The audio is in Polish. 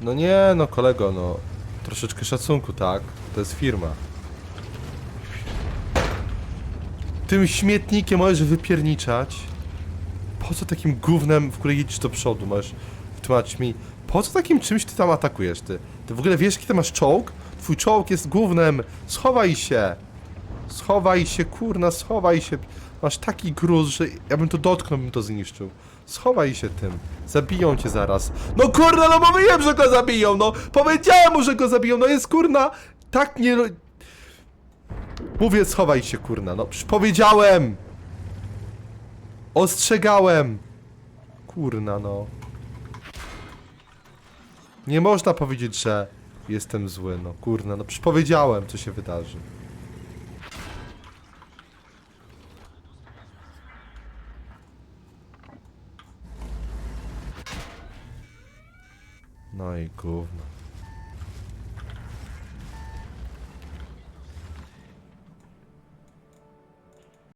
No nie, no kolego, no. Troszeczkę szacunku, tak? To jest firma. Tym śmietnikiem możesz wypierniczać. Po co takim gównem, w które jedziesz do przodu? Możesz wytłumaczyć mi, po co takim czymś ty tam atakujesz, ty? Ty w ogóle wiesz, jaki ty masz czołg? Twój czołg jest gównem. Schowaj się. Schowaj się, kurna, schowaj się. Masz taki gruz, że ja bym to dotknął, bym to zniszczył. Schowaj się tym. Zabiją cię zaraz. No kurna, no mówiłem, że go zabiją, no! Powiedziałem mu, że go zabiją, no jest kurna! Tak nie... Mówię, schowaj się, kurna, no przecież powiedziałem! Ostrzegałem! Kurna, no. Nie można powiedzieć, że jestem zły, no kurna, no przecież powiedziałem, co się wydarzy. No i gówno.